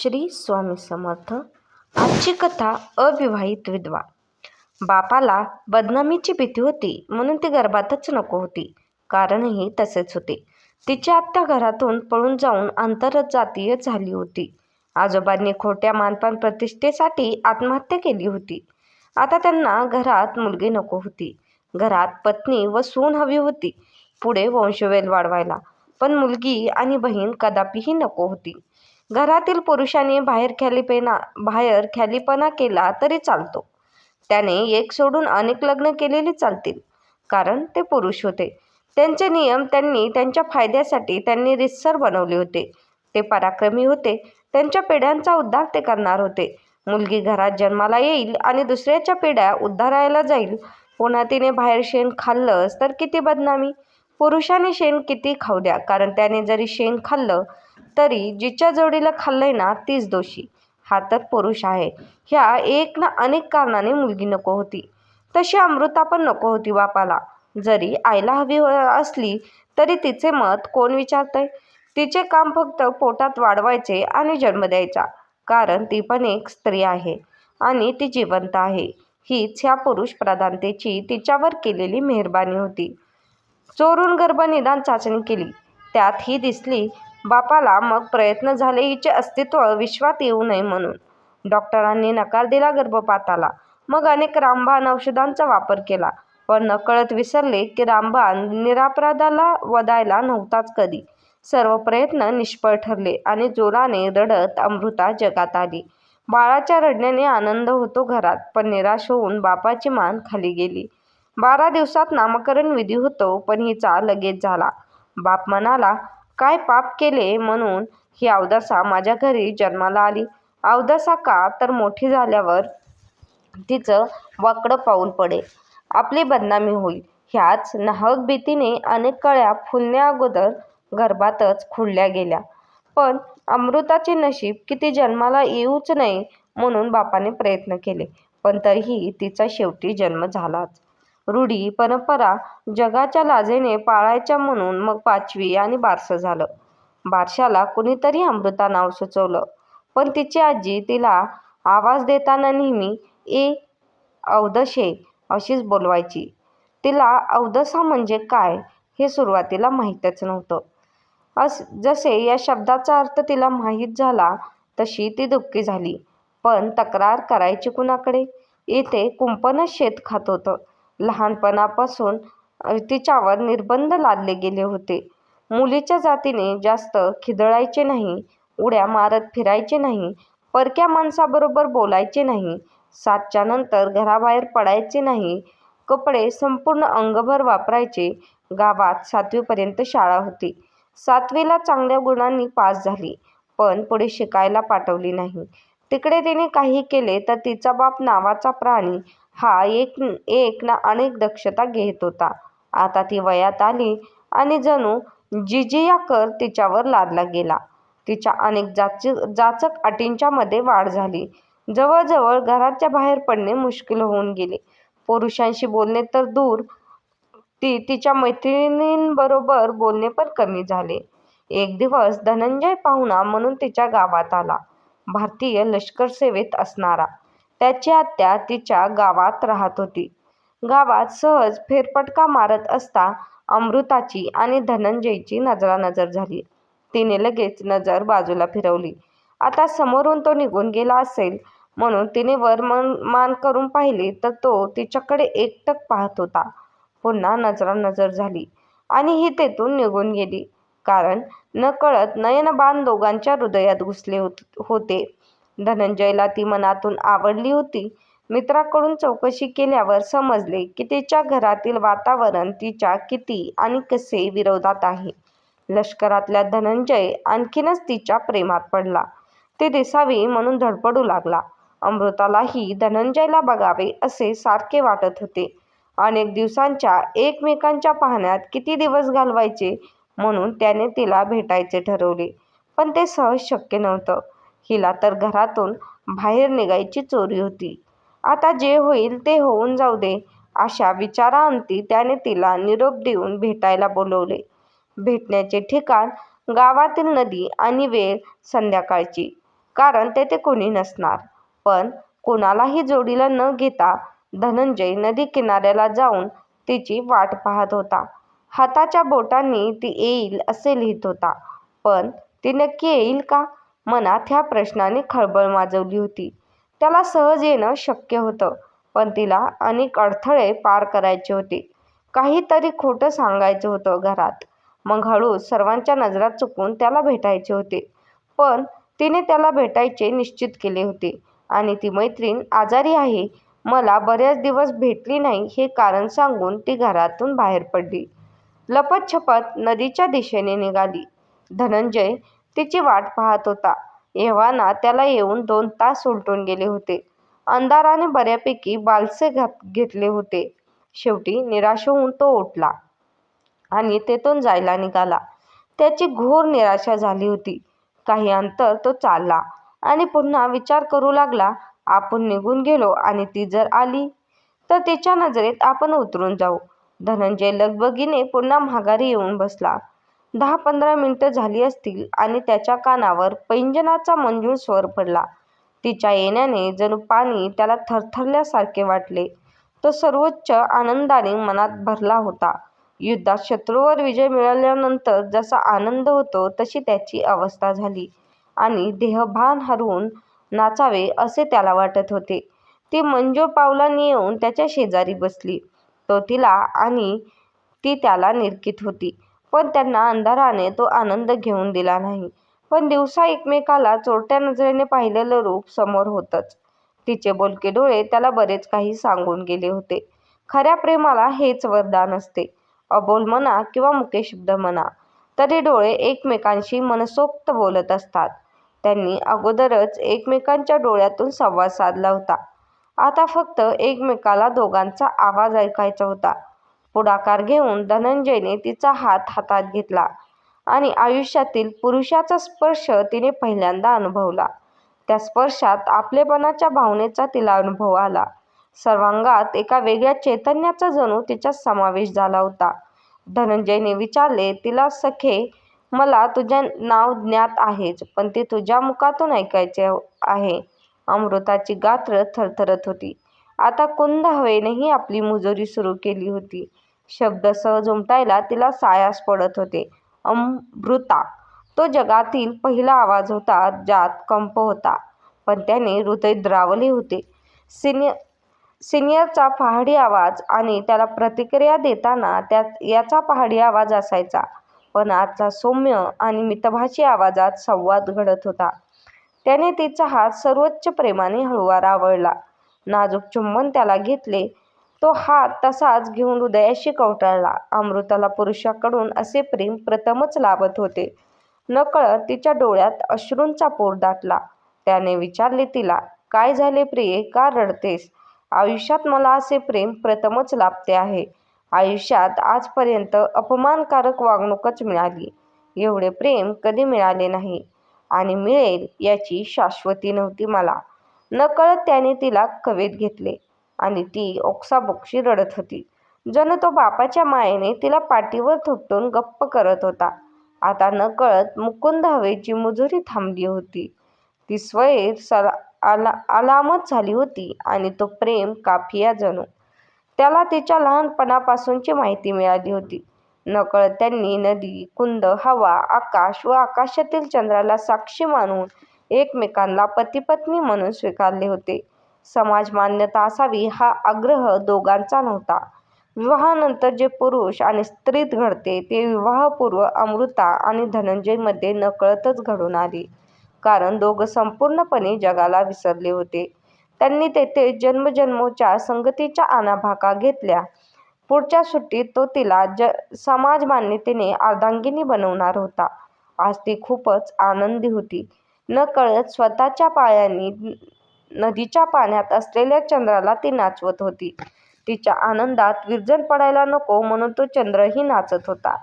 श्री स्वामी समर्थ. आजची कथा अविवाहित विधवा बापाला बदनामीची भीती होती म्हणून ती गर्भातच नको होती. कारणही तसेच होते. तिची आत्या घरातून पळून जाऊन आंतरजातीय झाली होती. आजोबांनी खोट्या मानपान प्रतिष्ठेसाठी आत्महत्या केली होती. आता त्यांना घरात मुलगी नको होती. घरात पत्नी व सून हवी होती. पुढे वंशवेल वाढवायला. पण मुलगी आणि बहीण कदापिही नको होती. घरातील पुरुषाने बाहेर ख्यालीपेना बाहेर ख्यालीपणा केला तरी चालतो. त्याने एक सोडून अनेक लग्न केलेली चालतील. कारण ते पुरुष होते. त्यांचे नियम त्यांनी त्यांच्या फायद्यासाठी त्यांनी रितसर बनवले होते. ते पराक्रमी होते. त्यांच्या पिढ्यांचा उद्धार ते करणार होते. मुलगी घरात जन्माला येईल आणि दुसऱ्याच्या पिढ्या उद्धारायला जाईल. पुन्हा तिने बाहेर शेण खाल्लंच तर किती बदनामी? पुरुषाने शेण किती खाऊ द्या? कारण त्याने जरी शेण खाल्लं तरी जिच्या जोडीला खाल्लंय ना तीच दोषी. हा तर पुरुष आहे. ह्या एक ना अनेक कारणाने मुलगी नको होती. तशी अमृता पण नको होती बापाला. जरी आईला हवी असली तरी तिचे मत कोण विचारतंय? तिचे काम फक्त पोटात वाढवायचे आणि जन्म द्यायचा. कारण ती पण एक स्त्री आहे आणि ती जिवंत आहे. हीच ह्या पुरुष प्रधानतेची तिच्यावर केलेली मेहरबानी होती. चोरून गर्भ निदान चाचणी केली. त्यात ही दिसली बापाला मग प्रयत्न झाले हिचे अस्तित्व विश्वात येऊ नये म्हणून. डॉक्टरांनी नकार दिला गर्भपाताला. मग अनेक रामबाण औषधांचा वापर केला. पण नकळत विसरले की रामबाण निरापराधाला वदायला नव्हताच कधी. सर्व प्रयत्न निष्फळ ठरले आणि जोराने रडत अमृता जगात आली. बाळाच्या रडण्याने आनंद होतो घरात पण निराश होऊन बापाची मान खाली गेली. बारा दिवसात नामकरण विधी होतो पण हिचा लगेच झाला. बाप म्हणाला काय पाप केले म्हणून ही अवदसा माझ्या घरी जन्माला आली. अवदसा का? तर मोठी झाल्यावर तिचं वाकडं पाऊल पडेल. आपली बदनामी होईल. ह्याच नाहक भीतीने अनेक कळ्या फुलण्या अगोदर गर्भातच खुडल्या गेल्या. पण अमृताचे नशीब किती जन्माला येऊच नये म्हणून बापाने प्रयत्न केले. पण तरीही तिचा शेवटी जन्म झालाच. रूढी परंपरा जगाच्या लाजेने पाळायच्या म्हणून मग पाचवी आणि बारसं झालं. बारशाला कुणीतरी अमृता नाव सुचवलं. पण तिची आजी तिला आवाज देताना नेहमी ए अवदशे अशीच बोलवायची. तिला अवदसा म्हणजे काय हे सुरुवातीला माहीतच नव्हतं. अस जसे या शब्दाचा अर्थ तिला माहीत झाला तशी ती दुःखी झाली. पण तक्रार करायची कुणाकडे? इथे कुंपणच शेत खात होतं. लहानपणापासून तिच्यावर निर्बंध लादले गेले होते. मुलीच्या जातीने जास्त खिदळायचे नाही उड्या मारत फिरायचे नाही परक्या माणसाबरोबर बोलायचे नाही सातच्या नंतर घराबाहेर पडायचे नाही कपडे संपूर्ण अंगभर वापरायचे गावात सातवीपर्यंत शाळा होती. सातवीला चांगल्या गुणांनी पास झाली पण पुढे शिकायला पाठवली नाही. तिकडे तिने काही केले तर तिचा बाप नावाचा प्राणी हा एक एक ना अनेक दक्षता घेत होता. आता ती वयात आली आणि जणू जिजिया कर तिच्यावर लादला गेला. तिच्या अनेक जाचक जाचक अटींच्या मध्ये वाढ झाली. जवळजवळ घराच्या बाहेर पडणे मुश्किल होऊन गेले. पुरुषांशी बोलणे तर दूर ती तिच्या मैत्रिणींबरोबर बोलणे पण कमी झाले. एक दिवस धनंजय पाहुणा म्हणून तिच्या गावात आला. भारतीय लष्कर सेवेत असणारा. त्याची आत्या तिच्या गावात राहत होती. गावात सहज फेरफटका मारत असता अमृताची आणि धनंजयची नजरानजर झाली. तिने लगेच नजर बाजूला फिरवली. आता समोरून तो निघून गेला असेल म्हणून तिने वर मान करून पाहिले तर तो तिच्याकडे एकटक पाहत होता. पुन्हा नजरानजर झाली आणि ही तेथून निघून गेली. कारण नकळत नयनबाण दोघांच्या हृदयात घुसले होते. धनंजयला ती मनातून आवडली होती. मित्राकडून चौकशी केल्यावर समजले की तिच्या घरातील वातावरण तिच्या किती आणि कसे विरोधात आहे. लष्करातल्या धनंजय आणखीनच तिच्या प्रेमात पडला. ती दिसावी म्हणून धडपडू लागला. अमृतालाही धनंजयला बघावे असे सारखे वाटत होते. अनेक दिवसांच्या एकमेकांच्या पाहण्यात किती दिवस घालवायचे म्हणून त्याने तिला भेटायचे ठरवले. पण ते सहज शक्य नव्हतं. हिला तर घरातून बाहेर निघायची चोरी होती. आता जे होईल ते होऊन जाऊ दे अशा विचाराअंती त्याने तिला निरोप देऊन भेटायला बोलवले. भेटण्याचे ठिकाण गावातील नदी आणि वेळ संध्याकाळची कारण तेथे कोणी नसणार. पण कोणालाही जोडीला न घेता धनंजय नदी किनाऱ्याला जाऊन तिची वाट पाहत होता. हाताच्या बोटांनी ती येईल असे लिहित होता. पण ती नक्की येईल का? मनात ह्या प्रश्नाने खळबळ माजवली होती. त्याला सहज येणं शक्य होतं पण तिला अनेक अडथळे पार करायचे होते. काहीतरी खोटं सांगायचं होतं घरात. मग हळूच सर्वांच्या नजरात चुकून त्याला भेटायचे होते. पण तिने त्याला भेटायचे निश्चित केले होते. आणि ती मैत्रीण आजारी आहे. मला बऱ्याच दिवस भेटली नाही हे कारण सांगून ती घरातून बाहेर पडली. लपतछपत नदीच्या दिशेने निघाली. धनंजय तिची वाट पाहत होता. एव्हाना त्याला येऊन दोन तास उलटून गेले होते. अंधाराने बऱ्यापैकी बालसे घेतले होते. शेवटी निराश होऊन तो उठला आणि तेथून जायला निघाला. त्याची घोर निराशा झाली होती. काही अंतर तो चालला आणि पुन्हा विचार करू लागला आपण निघून गेलो आणि ती जर आली तर तिच्या नजरेत आपण उतरून जाऊ. धनंजय लगबगीने पुन्हा माघारी येऊन बसला. दहा पंधरा मिनिटं झाली असतील आणि त्याच्या कानावर पैंजनाचा मंजूळ स्वर पडला. तिच्या येण्याने जणू पाणी त्याला थरथरल्यासारखे वाटले. तो सर्वोच्च आनंदाने मनात भरला होता. युद्धात शत्रूवर विजय मिळाल्यानंतर जसा आनंद होतो तशी त्याची अवस्था झाली आणि देहभान हरवून नाचावे असे त्याला वाटत होते. ती मंजूळ पावलांनी येऊन त्याच्या शेजारी बसली. तो तिला आणि ती त्याला निरखीत होती. पण त्यांना अंधाराने तो आनंद घेऊन दिला नाही. पण दिवसा एकमेकाला चोरट्या नजरेने पाहिलेलं रूप समोर होतंच. तिचे बोलके डोळे त्याला बरेच काही सांगून गेले होते. खऱ्या प्रेमाला हेच वरदान असते. अबोल म्हणा किंवा मुकेशब्द म्हणा तरी डोळे एकमेकांशी मनसोक्त बोलत असतात. त्यांनी अगोदरच एकमेकांच्या डोळ्यातून संवाद साधला होता. आता फक्त एकमेकाला दोघांचा आवाज ऐकायचा होता. पुढाकार घेऊन धनंजयने तिचा हात हातात घेतला आणि आयुष्यातील पुरुषाचा स्पर्श तिने पहिल्यांदा अनुभवला. त्या स्पर्शात आपलेपणाच्या भावनेचा तिला अनुभव आला. सर्वांगात एका वेगळ्या चैतन्याचा जणू तिचा समावेश झाला होता. धनंजयने विचारले तिला सखे मला तुझे नाव ज्ञात आहेच पण ते तुझ्या मुखातून ऐकायचे आहे. अमृताची गात्र थरथरत होती. आता कुंद हवेनेही आपली मुजोरी सुरू केली होती. शब्द सहज उमटायला तिला सायास पडत होते. अमृता तो जगातील पहिला आवाज होता ज्यात कंप होता पण त्याने हृदय द्रावले होते. सिनियर सिनियरचा पहाडी आवाज आणि त्याला प्रतिक्रिया देताना त्यात याचा पहाडी आवाज असायचा पण आजचा सौम्य आणि मितभाषी आवाजात संवाद घडत होता. त्याने तिचा हात सर्वोच्च प्रेमाने हळुवार आवळला. नाजूक चुंबन त्याला घेतले. तो हात तसाच घेऊन हृदयाशी कवटाळला. अमृताला पुरुषाकडून असे प्रेम प्रथमच लाभत होते. नकळत तिच्या डोळ्यात अश्रूंचा पूर दाटला. त्याने विचारले तिला काय झाले प्रिये? का रडतेस? आयुष्यात मला असे प्रेम प्रथमच लाभते आहे. आयुष्यात आजपर्यंत अपमानकारक वागणूकच मिळाली. एवढे प्रेम कधी मिळाले नाही. आणि मिळेल याची शाश्वती नव्हती मला. नकळत त्याने तिला कवेत घेतले आणि ती ओक्साबोक्शी रडत होती. जणू तो बापाच्या मायेने तिला पाठीवर थोपटून गप्प करत होता. आता नकळत मुकुंद हवेची मुजुरी थांबली होती. ती स्वैर सला आला अलामत झाली होती आणि तो प्रेम काफिया जणू. त्याला तिच्या लहानपणापासूनची माहिती मिळाली होती. नकळत त्यांनी नदी कुंद हवा आकाश व आकाशातील चंद्राला साक्षी मानून एकमेकांना पतीपत्नी म्हणून स्वीकारले होते. समाज मान्यता असावी हा आग्रह दोघांचा नव्हता. विवाहानंतर जे पुरुष आणि स्त्रीत घडते ते विवाहपूर्व अमृता आणि धनंजयमध्ये नकळतच घडून आले. कारण दोघं संपूर्णपणे जगाला विसरले होते. त्यांनी तेथे जन्मजन्मोच्या संगतीच्या आणाभाका घेतल्या. पुढच्या सुट्टीत तो तिला ज समाज मान्यतेने अर्धांगिनी बनवणार होता. आज ती खूपच आनंदी होती. नकळत स्वतःच्या पायांनी नदीच्या पाण्यात असलेल्या चंद्राला ती नाचवत होती. तिच्या आनंदात विरजण पडायला नको म्हणून तो चंद्रही नाचत होता.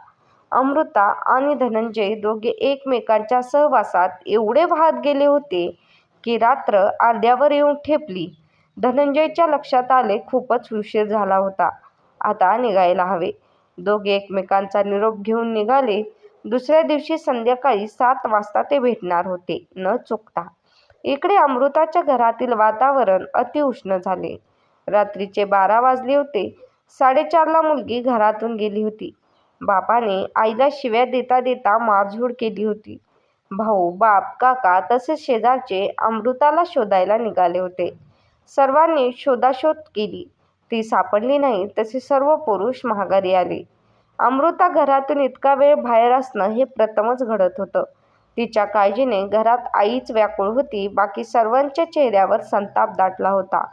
अमृता आणि धनंजय दोघे एकमेकांच्या सहवासात एवढे वाहत गेले होते की रात्र अर्ध्यावर येऊन ठेपली. धनंजयच्या लक्षात आले खूपच उशीर झाला होता. आता निघायला हवे दोघे एकमेकांचा निरोप घेऊन निघाले दुसऱ्या दिवशी संध्याकाळी सात वाजता ते भेटणार होते न चुकता इकडे अमृताच्या घरातील वातावरण अतिउष्ण झाले. रात्रीचे बारा वाजले होते. साडेचारला मुलगी घरातून गेली होती. बापाने आईला शिव्या देता देता मारझोड केली होती. भाऊ, बाप, काका तसेच शेजारचे अमृताला शोधायला निघाले होते. सर्वांनी शोधाशोध केली. ती सापडली नाही तसे सर्व पुरुष माघारी आले. अमृता घरातून इतका वेळ बाहेर असणं हे प्रथमच घडत होतं. तिच्या काळजीने घरात आईच व्याकुळ होती. बाकी सर्वांच्या चेहऱ्यावर संताप दाटला होता.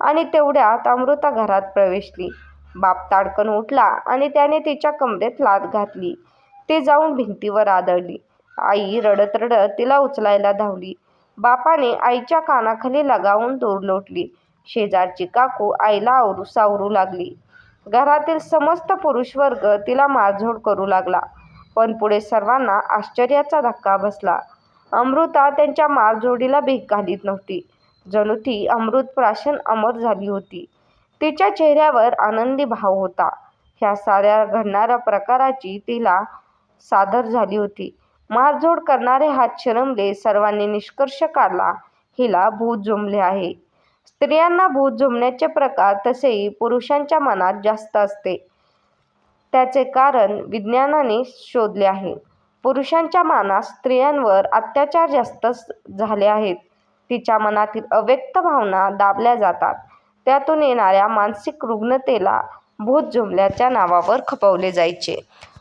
आणि तेवढ्यात अमृता घरात प्रवेशली. बाप ताडकन उठला आणि त्याने तिच्या कमरेत लात घातली. ती जाऊन भिंतीवर आदळली. आई रडत रडत तिला उचलायला धावली. बापाने आईच्या कानाखाली लगावून दूर लोटली. शेजारची काकू आईला आवरू सावरू लागली. घरातील समस्त पुरुषवर्ग तिला मारझोड करू लागला. पण पुढे सर्वांना आश्चर्याचा धक्का बसला. अमृता त्यांच्या मारझोडीला भीक घालीत नव्हती. जणू ती अमृत प्राशन अमर झाली होती. तिच्या चेहऱ्यावर आनंदी भाव होता. ह्या साऱ्या घडणाऱ्या प्रकाराची तिला सादर झाली होती. मारझोड करणारे हात शरमले. सर्वांनी निष्कर्ष काढला, हिला भूत जुमले आहे. स्त्रियांना भूत झोंबण्याचे प्रकार तसेही पुरुषांच्या मनात जास्त असते. त्याचे कारण विज्ञानाने शोधले आहे. पुरुषांच्या मनात स्त्रियांवर अत्याचार जास्त झाले आहेत. तिच्या मनातील अव्यक्त भावना दाबल्या जातात. त्यातून येणाऱ्या मानसिक रुग्णतेला भूत झोंबल्याच्या नावावर खपवले जायचे.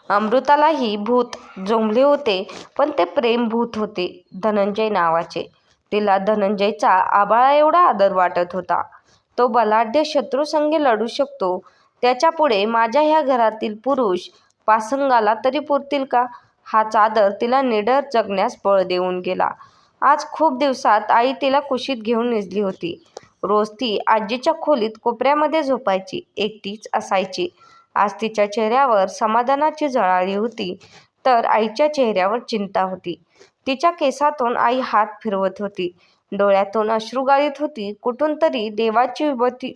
अमृतालाही भूत झोंबले होते. पण ते प्रेम भूत होते. धनंजय नावाचे. तिला धनंजयचा आभाळाएवढा आदर वाटत होता. तो बलाढ्य शत्रूसंगे लढू शकतो. त्याच्यापुढे माझ्या ह्या घरातील पुरुष पासंगाला तरी पुरतील का? हाच आदर तिला निडर जगण्यास बळ देऊन गेला. आज खूप दिवसात आई तिला कुशीत घेऊन निजली होती. रोज ती आजीच्या खोलीत कोपऱ्यामध्ये झोपायची. एकटीच असायची. आज तिच्या चेहऱ्यावर समाधानाची झळाळी होती तर आईच्या चेहऱ्यावर चिंता होती. तिच्या केसांतून आई हात फिरवत होती. डोळ्यातून अश्रू गाळीत होती. कुठून तरी देवाची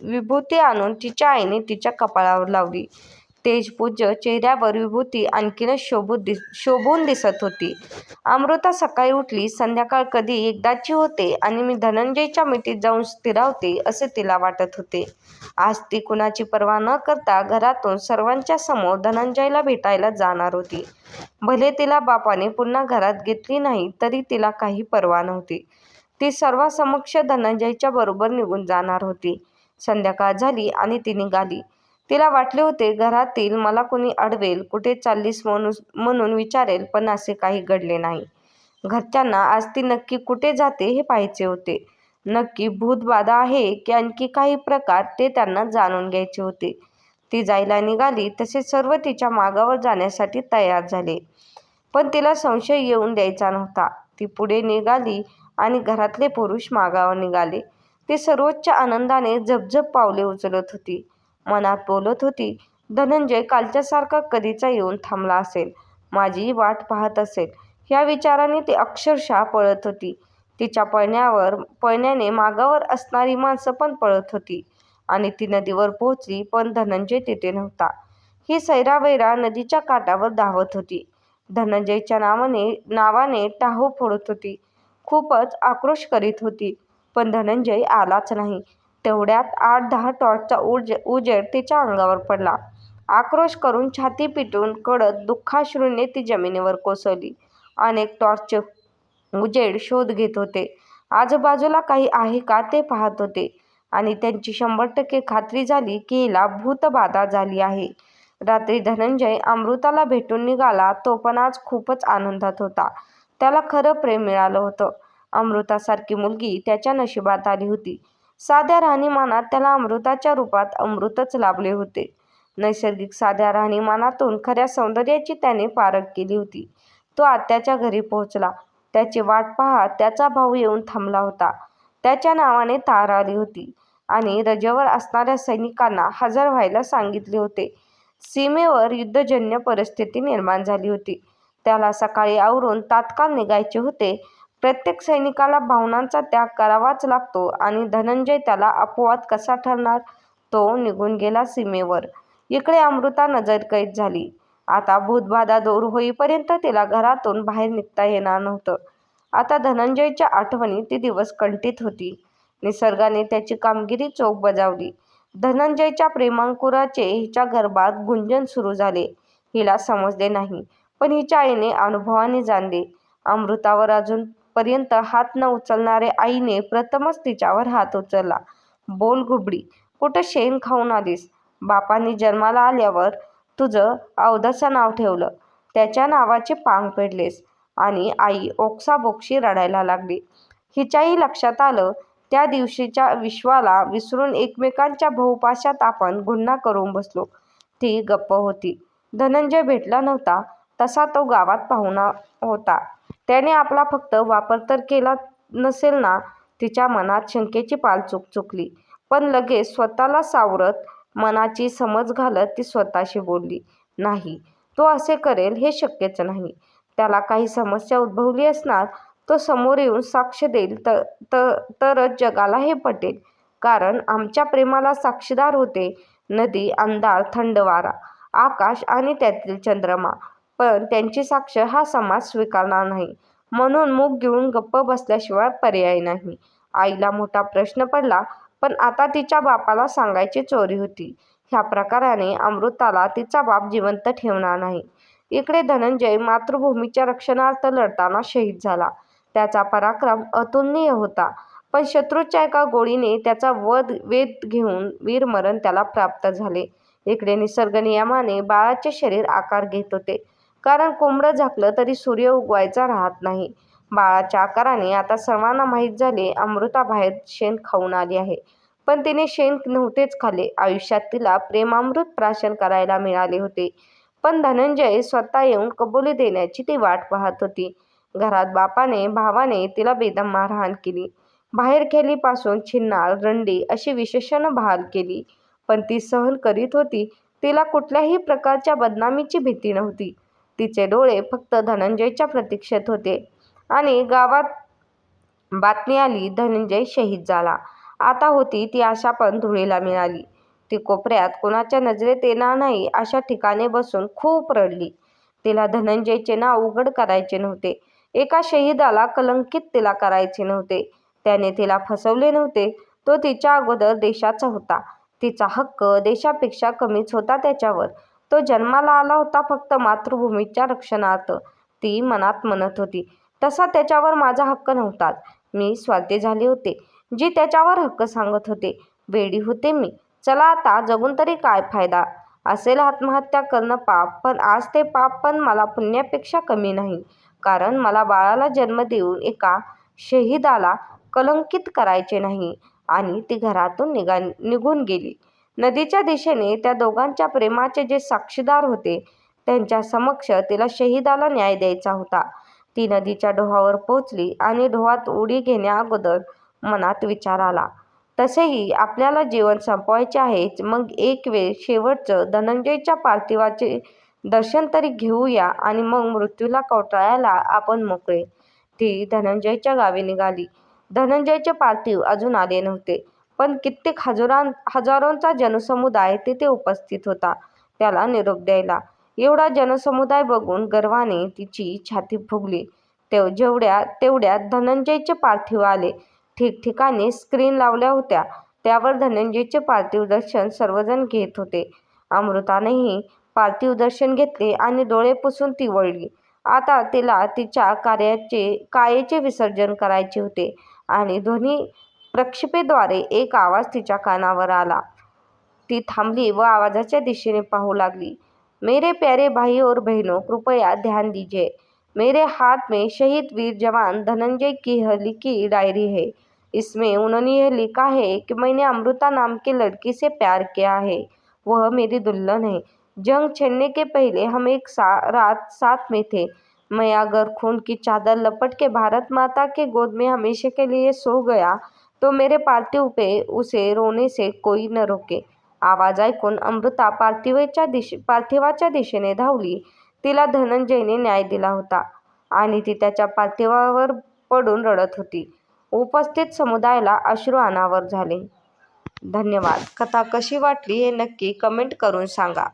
विभूती आणून तिच्या आईने तिच्या कपाळावर लावली. तेजपूज चेहऱ्यावर विभूती आणखीनच शोभून दिसत होती. अमृता सकाळी उठली. संध्याकाळ कधी एकदाची होते आणि मी धनंजयच्या मिठीत जाऊन स्थिरावते असे तिला वाटत होते. आज ती कुणाची पर्वा न करता घरातून सर्वांच्या समोर धनंजयला भेटायला जाणार होती. भले तिला बापाने पुन्हा घरात घेतली नाही तरी तिला काही पर्वा नव्हती. ती सर्वांसमक्ष धनंजयच्या बरोबर निघून जाणार होती. संध्याकाळ झाली आणि ती निघाली. तिला वाटले होते घरातील मला कुणी अडवेल, कुठे चाललीस म्हणून विचारेल पण असे काही घडले नाही. घरच्यांना आज ती नक्की कुठे जाते हे पाहायचे होते. नक्की भूतबाधा आहे की आणखी काही प्रकार ते त्यांना जाणून घ्यायचे होते. ती जायला निघाली तसे सर्व तिच्या मागावर जाण्यासाठी तयार झाले. पण तिला संशय येऊन द्यायचा नव्हता. ती पुढे निघाली आणि घरातले पुरुष मागावर निघाले. ती सर्वोच्च आनंदाने झपझप पावले उचलत होती. मनात बोलत होती, धनंजय कालच्यासारखा कधीचा येऊन थांबला असेल. माझी वाट पाहत असेल. ह्या विचाराने ती अक्षरशः पळत होती. तिच्या पळण्यावर पळण्याने मागावर असणारी माणसं पण पळत होती. आणि ती नदीवर पोहोचली पण धनंजय तिथे नव्हता. ही सैरावैरा नदीच्या काठावर धावत होती. धनंजयच्या नावाने नावाने टाहो फोडत होती. खूपच आक्रोश करीत होती. पण धनंजय आलाच नाही. तेवढ्यात आठ दहा टॉर्चचा उज उजेड तिच्या अंगावर पडला. आक्रोश करून छाती पिटून कडत दुःखाश्रूंनी ती जमिनीवर कोसळली. अनेक टॉर्चचे उजेड शोध घेत होते. आजूबाजूला काही आहे का ते पाहत होते. आणि त्यांची शंभर टक्के खात्री झाली की हिला भूतबाधा झाली आहे. रात्री धनंजय अमृताला भेटून निघाला तो पण आज खूपच आनंदात होता. त्याला खरं प्रेम मिळालं होतं. अमृतासारखी मुलगी त्याच्या नशिबात आली होती. साध्या राहणीमानात त्याला अमृताच्या रूपात अमृतच लाभले होते. नैसर्गिक साध्या राहणीमानातून खऱ्या सौंदर्याची त्याने पारख केली होती. तो आत्याच्या घरी पोहोचला. त्याची वाट पाहा त्याचा भाऊ येऊन थांबला होता. त्याच्या नावाने तार आली होती आणि रजेवर असणाऱ्या सैनिकांना हजर व्हायला सांगितले होते. सीमेवर युद्धजन्य परिस्थिती निर्माण झाली होती. त्याला सकाळी आवरून तात्काळ निघायचे होते. प्रत्येक सैनिकाला भावनांचा त्याग करावाच लागतो आणि धनंजय त्याला अपवाद कसा ठरणार? तो निघून गेला सीमेवर. इकडे अमृता नजरकैद झाली. आता भूतबाधा दूर होईपर्यंत तिला घरातून बाहेर निघता येणार नव्हतं. आता धनंजयच्या आठवणी ती दिवस कंटित होती. निसर्गाने त्याची कामगिरी चोख बजावली. धनंजयच्या प्रेमांकुराचे हिच्या गर्भात गुंजन सुरू झाले. हिला समजले नाही, पण हिच्या आईने अनुभवाने जाणले. अमृतावर अजूनपर्यंत हात न उचलणाऱ्या आईने प्रथमच तिच्यावर हात उचलला. "बोल घुबडी, कुठं शेण खाऊन आलीस? बापांनी जन्माला आल्यावर तुझं अवधचं नाव ठेवलं. त्याच्या नावाचे पांग फेडलेस. आणि आई ओक्साबोक्शी रडायला लागली. हिच्याही लक्षात आलं, त्या दिवशीच्या विश्वाला विसरून एकमेकांच्या बहुपाशात आपण गुन्हा करून बसलो. ती गप्प होती. धनंजय भेटला नव्हता, तसा तो गावात पाहुणा होता. त्याने आपला फक्त वापर तर केला नसेल ना? तिच्या मनात शंकेची पाल चुक चुकली. पण लगेच स्वतःला सावरत, मनाची समज घालत ती स्वतःशी बोलली, नाही, तो असे करेल हे शक्यच नाही. त्याला काही समस्या उद्भवली असणार, तो समोर येऊन साक्ष देईल तरच जगाला हे पटेल. कारण आमच्या प्रेमाला साक्षीदार होते नदी, अंधार, थंड वारा, आकाश आणि त्यातील चंद्रमा. पण त्यांची साक्ष हा समाज स्वीकारणार नाही. म्हणून मूग घेऊन गप्प बसल्याशिवाय पर्याय नाही. आईला मोठा प्रश्न पडला. पण आता तिच्या बापाला सांगायची चोरी होती. ह्या प्रकाराने अमृताला तिचा बाप जिवंत ठेवणार नाही. इकडे धनंजय मातृभूमीच्या रक्षणार्थ लढताना शहीद झाला. त्याचा पराक्रम अतुलनीय होता. पण शत्रूच्या एका गोळीने त्याचा वध वेध घेऊन वीरमरण त्याला प्राप्त झाले. इकडे निसर्ग नियमाने बाळाचे शरीर आकार घेत होते. कारण कोंबडं झाकलं तरी सूर्य उगवायचा राहत नाही. बाळाच्या आकाराने आता सर्वांना माहीत झाले अमृता बाहेर शेण खाऊन आली आहे. पण तिने शेण नव्हतेच खाले आयुष्यात तिला प्रेमामृत प्राशन करायला मिळाले होते. पण धनंजय स्वतः येऊन कबुली देण्याची ती वाट पाहत होती. घरात बापाने, भावाने तिला बेदम मारहाण केली. बाहेर खेलीपासून छिन्नार रंडी अशी विशेषणं बहाल केली. पण ती सहन करीत होती. तिला कुठल्याही प्रकारच्या बदनामीची भीती नव्हती. तिचे डोळे फक्त धनंजयच्या प्रतीक्षेत होते. आणि गावात बातमी आली धनंजय शहीद झाला. आता होती ती आशा पण धुळीला मिळाली. ती कोपऱ्यात कोणाच्या नजरेत येणार नाही अशा ठिकाणी बसून खूप रडली. तिला धनंजयचे नाव उघड करायचे नव्हते. एका शहीदाला कलंकित तिला करायचे नव्हते. त्याने तिला फसवले नव्हते. तो तिच्या अगोदर देशाचा होता. तिचा हक्क देशापेक्षा कमीच होता त्याच्यावर. तो जन्माला आला होता फक्त मातृभूमीच्या रक्षणार्थ, ती मनात म्हणत होती. तसा त्याच्यावर माझा हक्क नव्हताच. मी स्वार्थी झाले होते. जी त्याच्यावर हक्क सांगत होते. वेडी होते मी. चला आता जगून तरी काय फायदा? असेल आत्महत्या करणं पाप, पण आज ते पाप पण मला पुण्यापेक्षा कमी नाही. कारण मला बाळाला जन्म देऊन एका शहिदाला कलंकित करायचे नाही. आणि ती घरातून निघून गेली. नदीच्या दिशेने त्या दोघांच्या प्रेमाचे जे साक्षीदार होते, त्यांच्या समक्ष तिला शहिदाला न्याय द्यायचा होता. ती नदीच्या डोहावर पोचली आणि डोहात उडी घेण्याअगोदर मनात विचार आला, तसेही आपल्याला जीवन संपवायचे आहेच, मग एक वेळ शेवटचं धनंजयच्या पार्थिवाचे दर्शन तरी घेऊया आणि मग मृत्यूला कवटाळायला आपण मोकळे. ती धनंजयच्या गावी निघाली. धनंजयचे पार्थिव अजून आले नव्हते. पण कित्येक हजारां हजारोंचा जनसमुदाय तिथे उपस्थित होता त्याला निरोप द्यायला. एवढा जनसमुदाय बघून गर्वाने तिची छाती फुगली. तेवढ्यात धनंजयचे पार्थिव आले. ठिकठिकाणी स्क्रीन लावल्या होत्या. त्यावर धनंजयचे पार्थिव दर्शन सर्वजण घेत होते. अमृतानेही पार्थिव दर्शन घेतले आणि डोळे पुसून ती वळली. आता तिला तिच्या कार्याचे कायेचे विसर्जन करायचे होते. आणि ध्वनी प्रक्षेपेद्वारे एक आवाज तिच्या कानावर आला. ती थांबली व आवाजाच्या दिशेने पाहू लागली. मेरे प्यारे भाई और बहनों, कृपया ध्यान दीजिए. मेरे हाथ में शहीद वीर जवान धनंजय की लिखी डायरी है. इसमें उन्होंने यह लिखा है कि मैंने अमृता नाम की लड़की से प्यार किया है. वह मेरी दुल्हन है. जंग छिड़ने के पहले हम एक सा, रात साथ में थे. मैं अगर खून की चादर लपट के भारत माता के गोद में हमेशा के लिए सो गया तो मेरे पार्थिव पे उसे रोने से कोई न रोके. आवाज ऐकून अमृता पार्थिवाच्या दिशेने धावली. तिला धनंजयने न्याय दिला होता आणि ती त्याच्या पार्थिवावर पडून रडत होती. उपस्थित समुदायाला अश्रू अनावर झाले. धन्यवाद. कथा कशी वाटली हे नक्की कमेंट करून सांगा.